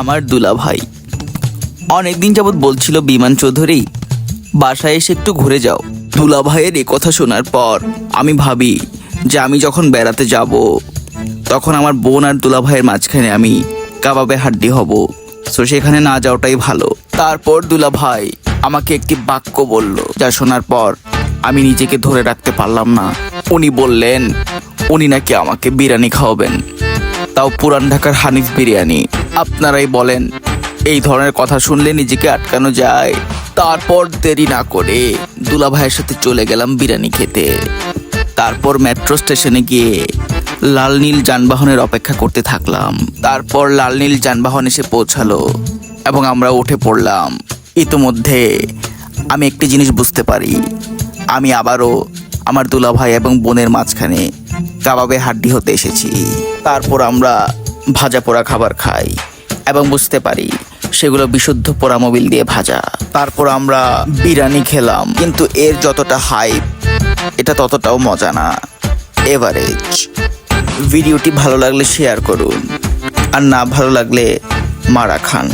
আমার দুলা ভাই অনেকদিন যাবৎ বলছিল বিমান চৌধুরী, বাসায় এসে একটু ঘুরে যাও। দুলা ভাইয়ের এ কথা শোনার পর আমি ভাবি যে আমি যখন বেড়াতে যাব, তখন আমার বোন আর দুলা ভাইয়ের মাঝখানে আমি কাবাবে হাড্ডি হব। তো সেখানে না যাওয়াটাই ভালো। তারপর দুলা ভাই আমাকে একটি বাক্য বলল, যা শোনার পর আমি নিজেকে ধরে রাখতে পারলাম না। উনি বললেন, উনি নাকি আমাকে বিরিয়ানি খাওয়াবেন। তাও পুরান ঢাকার হানিফ বিরিয়ানি। আপনারাই বলেন, এই ধরনের কথা শুনলে নিজেকে আটকানো যায়। তারপর দেরি না করে দুলা ভাইয়ের সাথে চলে গেলাম বিরিয়ানি খেতে। তারপর মেট্রো স্টেশনে গিয়ে লাল নীল যানবাহনের অপেক্ষা করতে থাকলাম। তারপর লাল নীল যানবাহন এসে পৌঁছালো এবং আমরা উঠে পড়লাম। ইতোমধ্যে আমি একটি জিনিস বুঝতে পারি। আমি আবারও আমার দুলা ভাই এবং বোনের মাঝখানে কাবাবে হাড্ডি হতে এসেছি। তারপর আমরা ভাজা পোড়া খাবার খাই এবং বুঝতে পারি সেগুলো বিশুদ্ধ পোড়া মোবিল দিয়ে ভাজা। তারপর আমরা বিরিয়ানি খেলাম, কিন্তু এর যতটা হাইপ এটা ততটাও মজা না। এভারেজ ভিডিওটি ভালো লাগলে শেয়ার করুন, আর না ভালো লাগলে মারা খান।